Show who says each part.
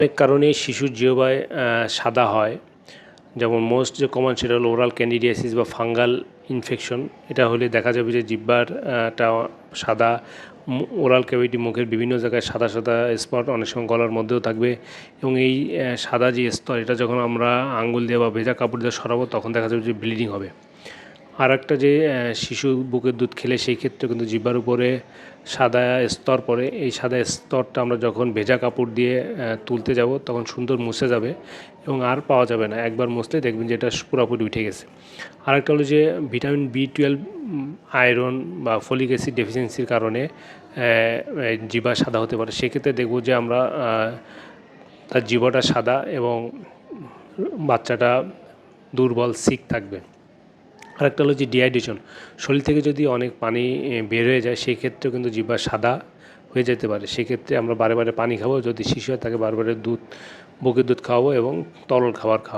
Speaker 1: অনেক কারণেই শিশুর জিহ্বায় সাদা হয়। যেমন মোস্ট যে কমন সেটা হলো ওরাল ক্যান্ডিডিয়াসিস বা ফাঙ্গাল ইনফেকশন এটা হলে দেখা যাবে যে জিহ্বারটা সাদা ওরাল ক্যাভিটি মুখের বিভিন্ন জায়গায় সাদা সাদা স্পট অনেক সময় গলার মধ্যেও থাকবে। এবং এই সাদা যে স্তর, এটা যখন আমরা আঙ্গুল দিয়ে বা ভেজা কাপড় দিয়ে সরাবো, তখন দেখা যাবে যে ব্লিডিং হবে। আর একটা যে শিশু বুকের দুধ খেলে সেই ক্ষেত্রে কিন্তু জিব্বার উপরে সাদা স্তর পড়ে। এই সাদা স্তরটা আমরা যখন ভেজা কাপড় দিয়ে তুলতে যাব তখন সুন্দর মুছে যাবে এবং আর পাওয়া যাবে না। একবার মুছতে দেখবেন যে এটা পুরোপুরি উঠে গেছে। আরেকটা হলো যে, ভিটামিন বি টুয়েলভ আয়রন বা ফলিক অ্যাসিড ডেফিসিয়েন্সির কারণে জিবা সাদা হতে পারে। সেক্ষেত্রে দেখব যে আমরা তার জিবাটা সাদা এবং বাচ্চাটা দুর্বল, সিক থাকবে। আরেকটা হলো যে ডিহাইড্রেশন। শরীর থেকে যদি অনেক পানি বের হয়ে যায়, সেই ক্ষেত্রেও কিন্তু জিহ্বা সাদা হয়ে যেতে পারে। সেক্ষেত্রে আমরা বারে বারে পানি খাব। যদি শিশু হয়, তাকে বারে বারে দুধ বুকের দুধ খাওয়াবো এবং তরল খাবার খাওয়াবো।